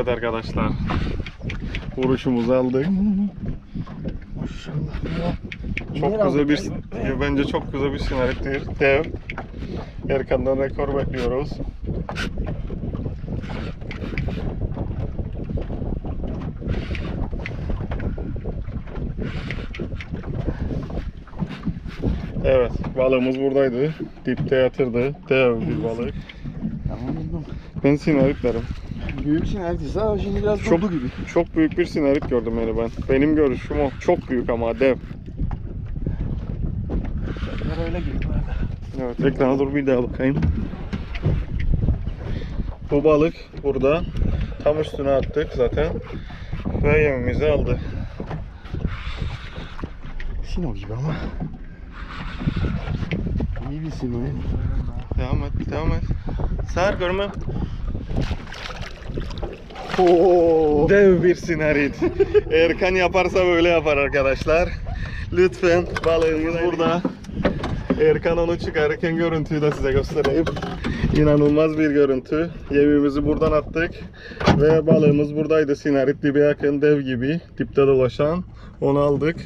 Evet arkadaşlar. Vuruşumuzu aldık. Maşallah. Çok güzel bir bence çok güzel bir sinarittir. Dev. Erkan'dan rekor bekliyoruz. Evet, balığımız buradaydı. Dipte yatırdı. Dev bir balık. Ben sinarit derim. Büyük sinertisi ama şimdi biraz Çok- gibi. Çok büyük bir sinarit gördüm yani ben. Benim görüşüm o. Çok büyük ama dev. Bunlar öyle gibi arada. Evet ekrana dur bir daha bakayım. Bu balık burada. Tam üstüne attık zaten. Ve yemimizi aldı. Sino gibi ama. İyi bir sino. Devam et, devam et. Sar görme. Oo. Dev bir sinarit. Erkan yaparsa böyle yapar arkadaşlar. Lütfen balığımız burada. Erkan onu çıkarırken görüntüyü de size göstereyim. İnanılmaz bir görüntü. Yemimizi buradan attık. Ve balığımız buradaydı. Sinarit dibe yakın dev gibi. Dipte dolaşan. Onu aldık.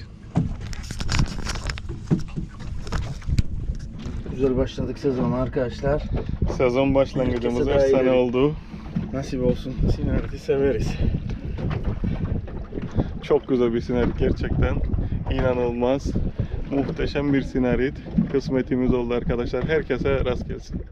Güzel başladık sezona arkadaşlar. Sezon başlangıcımız efsane oldu. Nasip olsun. Sinerit'i severiz. Çok güzel bir sinerit gerçekten. İnanılmaz. Muhteşem bir sinerit. Kısmetimiz oldu arkadaşlar. Herkese rast gelsin.